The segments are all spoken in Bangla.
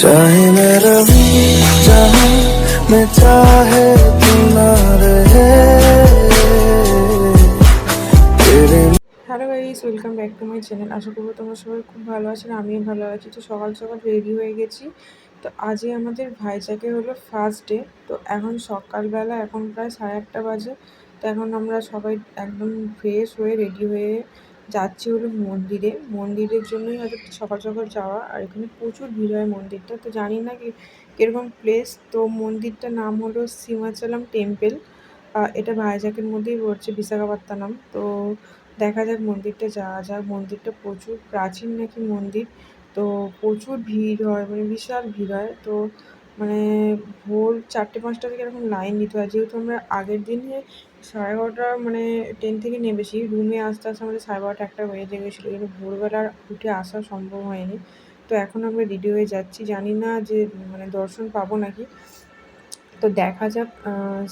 चाहे मैं रहूं जहां मैं चाहे तू ना रहे तेरे hello guys welcome back to my channel আশা করবো তোমরা সবাই খুব ভালো আছেন আমিও ভালো আছি তো সকাল সকাল রেডি হয়ে গেছি তো আজই আমাদের ভাইজাকে হলো ফার্স্ট ডে তো এখন সকালবেলা এখন প্রায় সাড়ে আটটা বাজে তো এখন আমরা সবাই একদম ফ্রেশ হয়ে রেডি হয়ে যাচ্ছি হলো মন্দিরে। মন্দিরের জন্যই হয়তো সকাল সকাল যাওয়া, আর এখানে প্রচুর ভিড় হয় মন্দিরটা। তো জানি না কি কীরকম প্লেস তো মন্দিরটার নাম হলো সীমাচলম টেম্পেল এটা ভাইজাকের মধ্যেই পড়ছে, বিশাখাপত্তনম। তো দেখা যাক মন্দিরটা যাওয়া যাক। মন্দিরটা প্রচুর প্রাচীন নাকি মন্দির। তো প্রচুর ভিড় হয় মানে বিশাল ভিড় হয়। তো মানে ভোর চারটে পাঁচটা থেকে এরকম লাইন দিতে হয়। যেহেতু আমরা আগের দিনে সাড়ে এগারোটা মানে ট্রেন থেকে নেমেছি রুমে আসতে আসতে আমাদের সাড়ে বারোটা একটা বেজে গেছিল, কিন্তু ভোরবেলা আর উঠে আসা সম্ভব হয়নি। তো এখন আমরা রেডি হয়ে যাচ্ছি। জানি না যে মানে দর্শন পাবো নাকি। তো দেখা যাক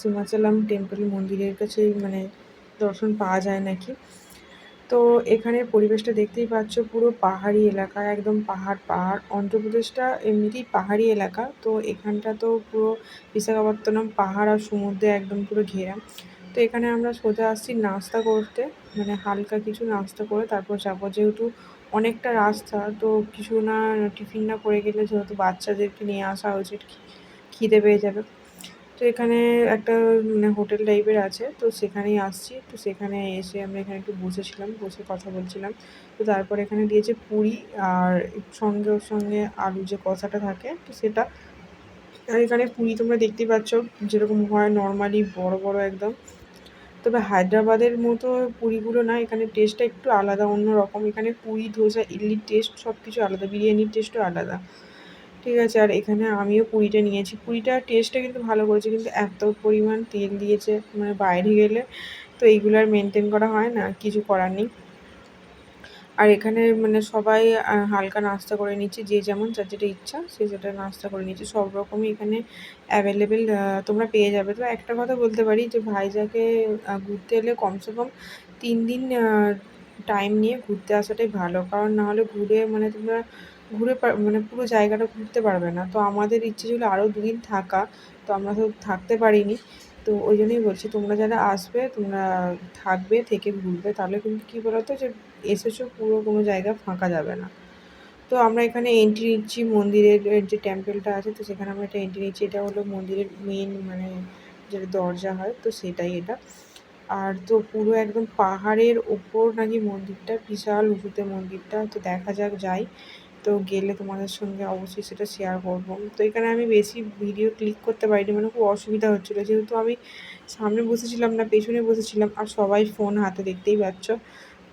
সীমাচলাম টেম্পল মন্দিরের কাছে মানে দর্শন পাওয়া যায় নাকি। তো এখানের পরিবেশটা দেখতেই পাচ্ছ, পুরো পাহাড়ি এলাকা, একদম পাহাড় পাহাড়। অন্ধ্রপ্রদেশটা এমনিতেই পাহাড়ি এলাকা, তো এখানটা তো পুরো বিশাখাপত্তনম পাহাড় আর সমুদ্রে একদম পুরো ঘেরা। তো এখানে আমরা সোজা আসছি নাস্তা করতে। মানে হালকা কিছু নাস্তা করে তারপর যাব। যেহেতু অনেকটা রাস্তা, তো কিছু না টিফিন না করে গেলে যেহেতু বাচ্চাদেরকে নিয়ে আসা হয়েছে খিদে পেয়ে যাবে। তো এখানে একটা মানে হোটেল টাইপের আছে, তো সেখানেই আসছি। তো সেখানে এসে আমরা এখানে একটু বসেছিলাম, বসে কথা বলছিলাম। তো তারপর এখানে দিয়েছে পুরি আর সঙ্গে ওর সঙ্গে আলু যে কষাটা থাকে, তো সেটা। আর এখানে পুরি তোমরা দেখতেই পাচ্ছ, যেরকম হয় নর্মালি, বড় বড় একদম। তবে হায়দ্রাবাদের মতো পুরীগুলো না, এখানে টেস্টটা একটু আলাদা, অন্য রকম। এখানে পুরি, ধোসা, ইডলির টেস্ট সব কিছু আলাদা, বিরিয়ানির টেস্টও আলাদা। ঠিক আছে, আর এখানে আমিও পুরিটা নিয়েছি। পুরিটার টেস্টটা কিন্তু ভালো করেছে, কিন্তু এত পরিমাণ তেল দিয়েছে মানে বাইরে গেলে তো এইগুলো আর মেনটেন করা হয় না, কিছু করার নেই। আর এখানে মানে সবাই হালকা নাস্তা করে নিচ্ছে, যে যেমন যার যেটা ইচ্ছা সে সেটা নাস্তা করে নিচ্ছে। সব রকমই এখানে অ্যাভেলেবেল তোমরা পেয়ে যাবে। তো একটা কথা বলতে পারি যে ভাইজাকে ঘুরতে এলে কমসে কম তিন দিন টাইম নিয়ে ঘুরতে আসাটাই ভালো। কারণ নাহলে ঘুরে মানে তোমরা ঘুরে মানে পুরো জায়গাটা ঘুরতে পারবে না। তো আমাদের ইচ্ছে ছিল আরও দুদিন থাকা, তো আমরা তো থাকতে পারিনি। তো ওই জন্যই বলছি, তোমরা যারা আসবে, তোমরা থাকবে, থেকে ঘুরবে, তাহলে কিন্তু কী বলতো যে এসেছ পুরো কোনো জায়গা ফাঁকা যাবে না। তো আমরা এখানে এন্ট্রি নিচ্ছি মন্দিরের যে টেম্পেলটা আছে, তো সেখানে আমরা একটা এন্ট্রি নিচ্ছি, এটা হলো মন্দিরের মেন মানে যেটা দরজা হয়, তো সেটাই এটা। আর তো পুরো একদম পাহাড়ের ওপর নাকি মন্দিরটা, বিশাল উঁচুতে মন্দিরটা, তো দেখা যাক যাই। তো গেলে তোমাদের সঙ্গে অবশ্যই সেটা শেয়ার করব। তো এখানে আমি বেশি ভিডিও ক্লিক করতে পারিনি মানে খুব অসুবিধা হচ্ছিল। যেহেতু আমি সামনে বসেছিলাম না, পেছনে বসেছিলাম, আর সবাই ফোন হাতে দেখতেই পাচ্ছ।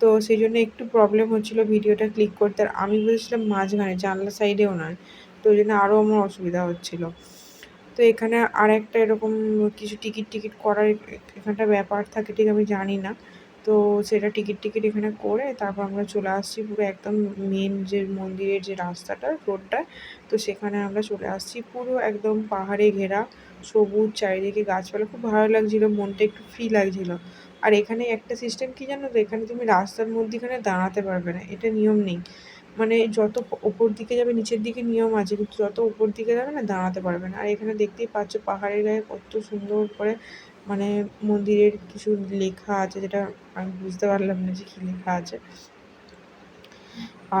তো সেই জন্য একটু প্রবলেম হচ্ছিল ভিডিওটা ক্লিক করতে। আর আমি বসেছিলাম মাঝখানে, জানলা সাইডেও নয়। তো ওই জন্য আরও আমার অসুবিধা হচ্ছিল। তো এখানে আর একটা এরকম কিছু টিকিট টিকিট করার এখানটা ব্যাপার থাকে, ঠিক আমি জানি না। তো সেটা টিকিট টিকিট এখানে করে তারপর আমরা চলে আসছি পুরো একদম মেন যে মন্দিরের যে রাস্তাটা রোডটা তো সেখানে আমরা চলে আসছি পুরো একদম পাহাড়ে ঘেরা, সবুজ চারিদিকে গাছপালা, খুব ভালো লাগছিল, মনটা একটু ফ্রি লাগছিল। আর এখানে একটা সিস্টেম কি জানো তো, এখানে তুমি রাস্তার মধ্যেখানে দাঁড়াতে পারবে না, এটা নিয়ম নেই। মানে যত ওপর দিকে যাবে, নিচের দিকে নিয়ম আছে, কিন্তু যত ওপর দিকে যাবে না, দাঁড়াতে পারবে না। আর এখানে দেখতেই পাচ্ছ পাহাড়ের গায়ে কত সুন্দর করে মানে মন্দিরের কিছু লেখা আছে যেটা আমি বুঝতে পারলাম না যে কী লেখা আছে।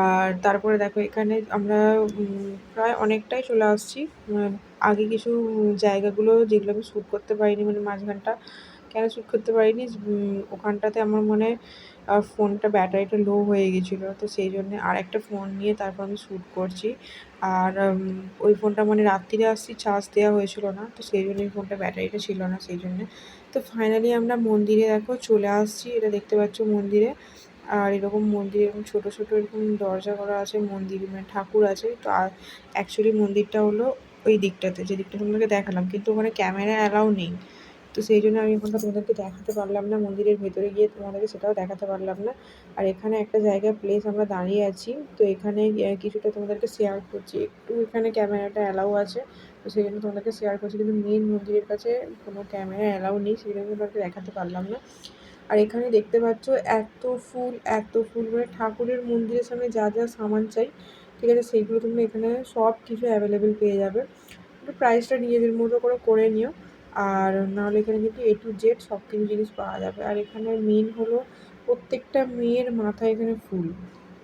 আর তারপরে দেখো এখানে আমরা প্রায় অনেকটাই চলে আসছি। আগে কিছু জায়গাগুলো যেগুলো আমি শ্যুট করতে পারিনি মানে মাঝখানটা কেন শ্যুট করতে পারিনি? ওখানটাতে আমার মনে ফোনটা ব্যাটারিটা লো হয়ে গেছিল। তো সেই জন্যে আর একটা ফোন নিয়ে তারপর আমি শ্যুট করছি। আর ওই ফোনটা মানে রাত্রিরে আসছি চার্জ দেওয়া হয়েছিল না। তো সেই জন্য ফোনটা ব্যাটারিটা ছিল না, সেই জন্যে। তো ফাইনালি আমরা মন্দিরে দেখো, চলে আসছি। এটা দেখতে পাচ্ছ মন্দিরে। আর এরকম মন্দিরে এরকম ছোটো ছোটো এরকম দরজা করা আছে, মন্দির মানে ঠাকুর আছে। তো আর অ্যাকচুয়ালি মন্দিরটা হলো ওই দিকটাতে যে দিকটা তোমাদেরকে দেখালাম। কিন্তু ওখানে ক্যামেরা অ্যালাউ নেই। তো সেই জন্য আমি এখনটা তোমাদেরকে দেখাতে পারলাম না, মন্দিরের ভেতরে গিয়ে তোমাদেরকে সেটাও দেখাতে পারলাম না। আর এখানে একটা জায়গায় প্লেস আমরা দাঁড়িয়ে আছি, তো এখানে কিছুটা তোমাদেরকে শেয়ার করছি। একটু এখানে ক্যামেরাটা অ্যালাউ আছে, তো সেই জন্য তোমাদেরকে শেয়ার করছি, কিন্তু মেন মন্দিরের কাছে কোনো ক্যামেরা অ্যালাউ নেই, সেই জন্য তোমাদেরকে দেখাতে পারলাম না। আর এখানে দেখতে পাচ্ছ, এত ফুল এত ফুল মানে ঠাকুরের মন্দিরের সামনে যা যা সামান চাই, ঠিক আছে, সেইগুলো তোমরা এখানে সব কিছু অ্যাভেলেবেল পেয়ে যাবে। একটু প্রাইসটা নিজেদের মতো করে করে নিও। আর নাহলে এখানে কিন্তু এ টু জেড সব কিছু জিনিস পাওয়া যাবে। আর এখানে মেন হলো প্রত্যেকটা মেয়ের মাথায় এখানে ফুল।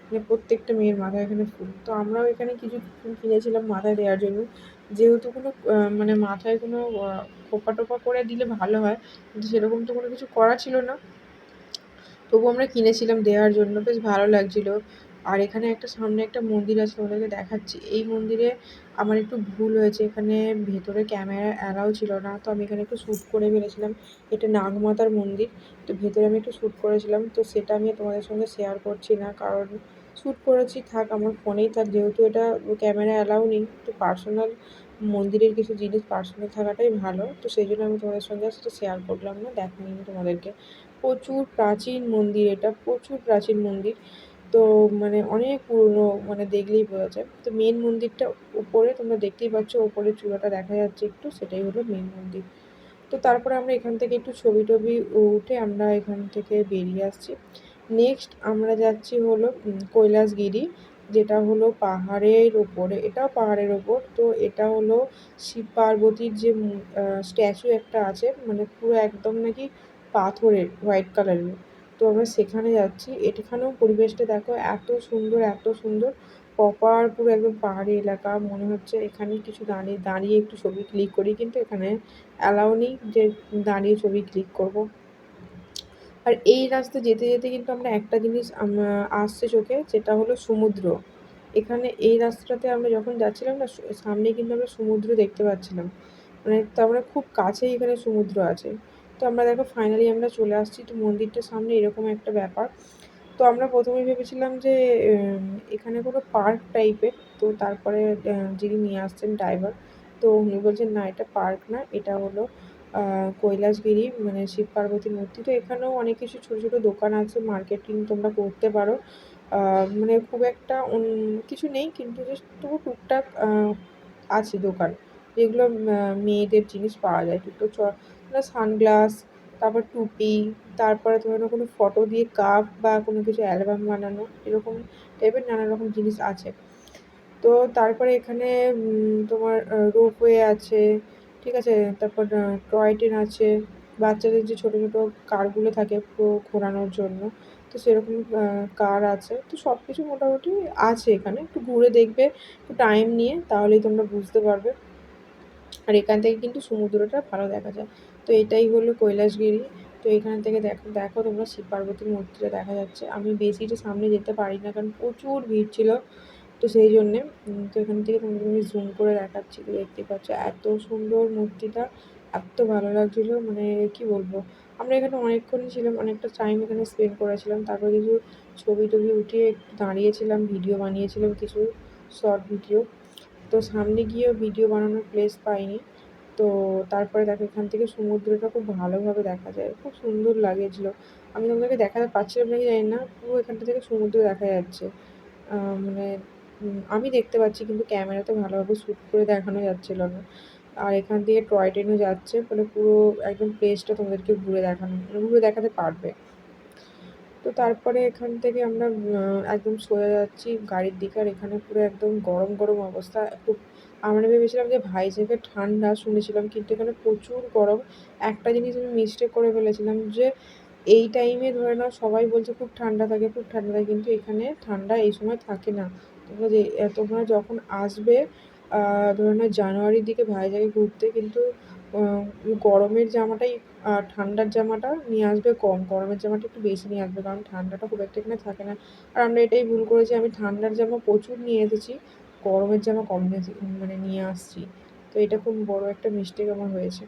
মানে প্রত্যেকটা মেয়ের মাথায় এখানে ফুল। তো আমরাও এখানে কিছু ফুল কিনেছিলাম মাথায় দেওয়ার জন্য। যেহেতু কোনো মানে মাথায় কোনো খোপা টোপা করে দিলে ভালো হয়। কিন্তু সেরকম তো কোনো কিছু করা ছিল না। তবু আমরা কিনেছিলাম দেওয়ার জন্য। বেশ ভালো লাগছিল। আর এখানে একটা সামনে একটা মন্দির আছে তোমাদেরকে দেখাচ্ছি। এই মন্দিরে আমার একটু ভুল হয়েছে, এখানে ভেতরে ক্যামেরা অ্যালাউ ছিল না, তো আমি এখানে একটু শ্যুট করে ফেলেছিলাম। এটা নাগমাতার মন্দির, তো ভেতরে আমি একটু শ্যুট করেছিলাম, তো সেটা আমি তোমাদের সঙ্গে শেয়ার করছি না, কারণ শ্যুট করেছি, থাক, আমার ফোনেই থাক, যেহেতু এটা ক্যামেরা অ্যালাউ নেই, তো পার্সোনাল মন্দিরের কিছু জিনিস পার্সোনাল থাকাটাই ভালো, তো সেই জন্য আমি তোমাদের সঙ্গে সেটা শেয়ার করলাম না, দেখাইনি তোমাদেরকে। প্রচুর প্রাচীন মন্দির এটা, প্রচুর প্রাচীন মন্দির। তো মানে অনেক পুরনো মানে দেখলেই বোঝা যায়। তো মেন মন্দিরটা উপরে, তোমরা দেখতেই পাচ্ছ ওপরে চূড়াটা দেখা যাচ্ছে একটু, সেটাই হলো মেন মন্দির। তো তারপরে আমরা এখান থেকে একটু ছবি টবি উঠে আমরা এখান থেকে বেরিয়ে আসছি। নেক্সট আমরা যাচ্ছি হলো কৈলাসগিরি, যেটা হলো পাহাড়ের ওপরে। এটাও পাহাড়ের ওপর, তো এটা হলো শিব পার্বতীর যে স্ট্যাচু একটা আছে মানে পুরো একদম নাকি পাথরের, হোয়াইট কালারের। তো আমরা সেখানে যাচ্ছি। এখানেও পরিবেশটা দেখো এত সুন্দর এত সুন্দর। প্রপার পুরো একদম পাহাড়ি এলাকা। মনে হচ্ছে এখানে কিছু দাঁড়িয়ে দাঁড়িয়ে একটু ছবি ক্লিক করি, কিন্তু এখানে অ্যালাউ নেই যে দাঁড়িয়ে ছবি ক্লিক করব। আর এই রাস্তা যেতে যেতে কিন্তু আমরা একটা জিনিস আসছে চোখে যেটা হলো সমুদ্র। এখানে এই রাস্তাটাতে আমরা যখন যাচ্ছিলাম না, সামনে কিন্তু আমরা সমুদ্র দেখতে পাচ্ছিলাম। মানে তার মানে খুব কাছেই এখানে সমুদ্র আছে। তো আমরা দেখো ফাইনালি আমরা চলে আসছি। তো মন্দিরটার সামনে এরকম একটা ব্যাপার। তো আমরা প্রথমে ভেবেছিলাম যে এখানে কোনো পার্ক টাইপের তো তারপরে যিনি নিয়ে আসছেন ড্রাইভার তো উনি বলছেন, না, এটা পার্ক না, এটা হলো কৈলাসগিরি মানে শিব পার্বতীর মূর্তি। তো এখানেও অনেক কিছু ছোটো ছোটো দোকান আছে মার্কেটিং তোমরা করতে পারো। মানে খুব একটা কিছু নেই, কিন্তু জাস্ট তবু টুকটাক আছে দোকান। যেগুলো মেয়েদের জিনিস পাওয়া যায়। টুকটাক চ সানগ্লাস তারপর টুপি, তারপরে ধরে কোনো ফটো দিয়ে কাপ বা কোনো কিছু অ্যালবাম বানানো, এরকম টাইপের নানা রকম জিনিস আছে। তো তারপরে এখানে তোমার রোপওয়ে আছে, ঠিক আছে? তারপর টয় ট্রেন আছে, বাচ্চাদের যে ছোটো ছোটো কারগুলো থাকে পুরো ঘোরানোর জন্য, তো সেরকম কার আছে। তো সব কিছু মোটামুটি আছে এখানে, একটু ঘুরে দেখবে, একটু টাইম নিয়ে, তাহলেই তোমরা বুঝতে পারবে। আর এখান থেকে কিন্তু সমুদ্রটা ভালো দেখা যায়। তো এটাই হলো কৈলাসগিরি। তো এখান থেকে দেখো দেখো তোমরা শিব পার্বতীর মূর্তিটা দেখা যাচ্ছে। আমি বেশিটা সামনে যেতে পারি না, কারণ প্রচুর ভিড় ছিল। তো সেই জন্যে তো এখান থেকে তোমাদের আমি জুম করে দেখাচ্ছি। তো দেখতে পাচ্ছ, এত সুন্দর মূর্তিটা, এত ভালো লাগছিল। মানে কি বলব, আমরা এখানে অনেকক্ষণই ছিলাম, অনেকটা টাইম এখানে স্পেন্ড করেছিলাম। তারপর কিছু ছবি টবি উঠিয়ে দাঁড়িয়েছিলাম ভিডিও বানিয়েছিলাম, কিছু শর্ট ভিডিও তো সামনে গিয়েও ভিডিও বানানোর প্লেস পাইনি। তো তারপরে দেখো এখান থেকে সমুদ্রটা খুব ভালোভাবে দেখা যায়। খুব সুন্দর লাগেছিলো। আমি তোমাদেরকে দেখাতে পারছিলাম নাকি জানি না? পুরো এখানটা থেকে সমুদ্র দেখা যাচ্ছে। মানে আমি দেখতে পাচ্ছি কিন্তু ক্যামেরাতে ভালোভাবে শ্যুট করে দেখানো যাচ্ছিল না। আর এখান থেকে টয় ট্রেনও যাচ্ছে মানে পুরো একদম প্লেসটা তোমাদেরকে ঘুরে দেখানো, ঘুরে দেখাতে পারবে। তো তারপরে এখান থেকে আমরা একদম সোজা যাচ্ছি গাড়ির দিকে, আর এখানে পুরো একদম গরম গরম অবস্থা, খুব আমরা ভেবেছিলাম যে ভাইজ্যাগে ঠান্ডা শুনেছিলাম, কিন্তু এখানে প্রচুর গরম। একটা জিনিস আমি মিস্টেক করে ফেলেছিলাম যে এই টাইমে ধরে নাও সবাই বলছে খুব ঠান্ডা থাকে, খুব ঠান্ডা থাকে, কিন্তু এখানে ঠান্ডা এই সময় থাকে না। তোমরা যে তোমরা যখন আসবে ধরে নাও জানুয়ারির দিকে ভাইজ্যাগে ঘুরতে, কিন্তু গরমের জামাটাই ঠান্ডার জামাটা নিয়ে আসবে কম। গরমের জামাটা একটু বেশি নিয়ে আসবে, কারণ ঠান্ডাটা খুব একটা এখানে থাকে না। আর আমরা এটাই ভুল করেছি, আমি ঠান্ডার জামা প্রচুর নিয়ে এসেছি। গরমের জামা কম মানে নিয়ে আসছি। তো এটা খুব বড় একটা মিস্টেক আমার হয়েছে।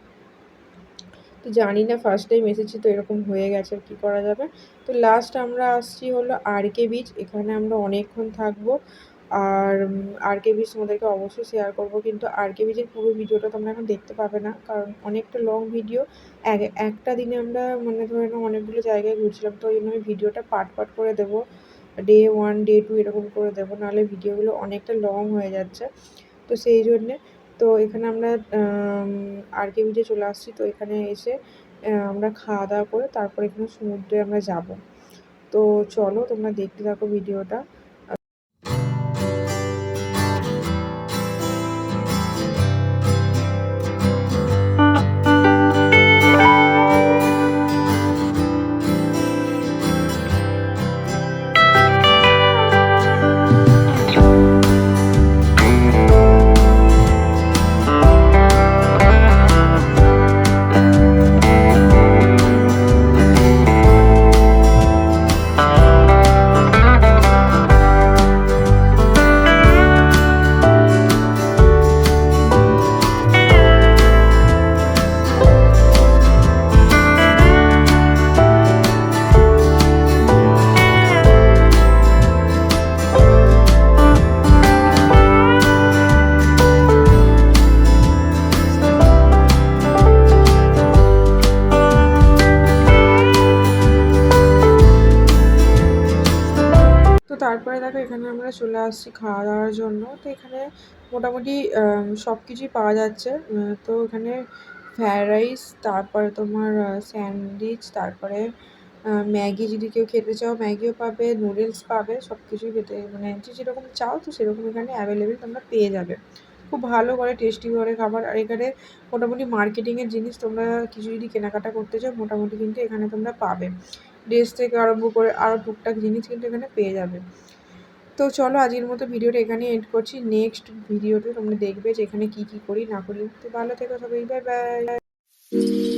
তো জানি না ফার্স্ট টাইম এসেছি তো এরকম হয়ে গেছে কী করা যাবে? তো লাস্ট আমরা আসছি হলো আর কে বিচ এখানে আমরা অনেকক্ষণ থাকব। আর আর কে বিচ তোমাদেরকে অবশ্যই শেয়ার করব, কিন্তু আর কে বিচের পুরো ভিডিওটা তোমরা এখন দেখতে পাবে না, কারণ অনেকটা লং ভিডিও এক, একটা দিনে আমরা মানে ধরে অনেকগুলো জায়গায় ঘুরছিলাম, তো ওই জন্য আমি ভিডিওটা পার্ট পার্ট করে দেবো। ডে ওয়ান ডে টু এরকম করে দেবো, নাহলে ভিডিওগুলো অনেকটা লং হয়ে যাচ্ছে। তো সেই জন্যে, তো এখানে আমরা আর কে বিচে চলে আসছি, তো এখানে এসে আমরা খাওয়া দাওয়া করে তারপর এখানে সমুদ্রে আমরা যাব। তো চলো তোমরা দেখতে থাকো ভিডিওটা। এখানে আমরা চলে আসছি খাওয়া দাওয়ার জন্য। তো এখানে মোটামুটি সব কিছুই পাওয়া যাচ্ছে। তো এখানে ফ্রায়েড রাইস তারপরে তোমার স্যান্ডউইচ তারপরে ম্যাগি যদি কেউ খেতে চাও, ম্যাগিও পাবে নুডলস পাবে সব কিছুই পেতে মানে যে যেরকম চাও, তো সেরকম এখানে অ্যাভেলেবেল তোমরা পেয়ে যাবে। খুব ভালো করে টেস্টি করে খাবার। আর এখানে মোটামুটি মার্কেটিংয়ের জিনিস তোমরা কিছু যদি কেনাকাটা করতে চাও, মোটামুটি কিন্তু এখানে তোমরা পাবে। ড্রেস থেকে আরম্ভ করে আরও টুকটাক জিনিস কিন্তু এখানে পেয়ে যাবে। তো চলো আজকের মতো ভিডিওটা এখানে এড করছি। নেক্সট ভিডিওতে তোমরা দেখবে যে এখানে কী কী করি, না করি। তো ভালো থেকো সবাই। Bye bye